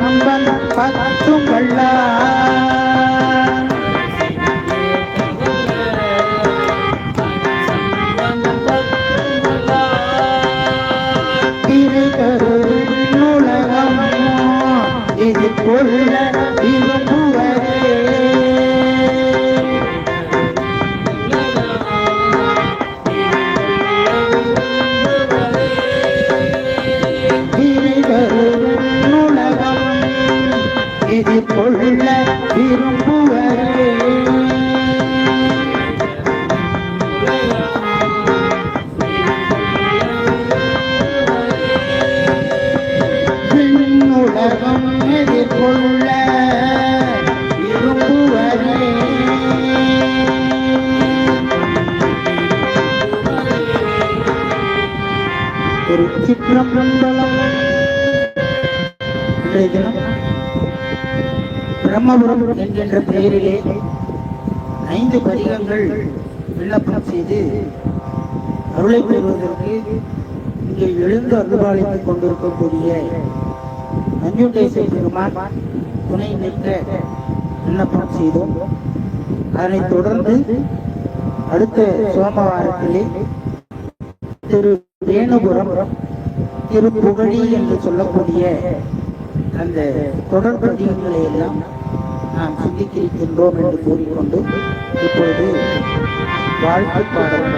அம்பலம் பத்தும் வல்லா திருக்கருள் உலகம் இது பொருள விரும்புவரே உலகம் எதிர்கொள்ள விரும்புவரே ஒரு சித்திரம் மண்டலம் இன்றைய தினம் பிரம்மபுரம் என்கின்ற பெயரிலே ஐந்து பதிகங்கள் விண்ணப்பம் செய்து அருளை பெறுவதற்கு இங்கே எழுந்து அருள்பாலித்துக் கொண்டிருக்கக்கூடிய நஞ்சுண்டேச பெருமான் துணை நிற்க விண்ணப்பம் செய்தோம். அதனைத் தொடர்ந்து அடுத்த சோமவாரத்திலே திரு வேணுபுரம் திரு புகழி என்று சொல்லக்கூடிய அந்த தொடர் பதிவுகளை எல்லாம் நாம் சிந்திக்கின்றோம் என்று கூறிக்கொண்டு இப்பொழுது வாழ்த்து பாடல்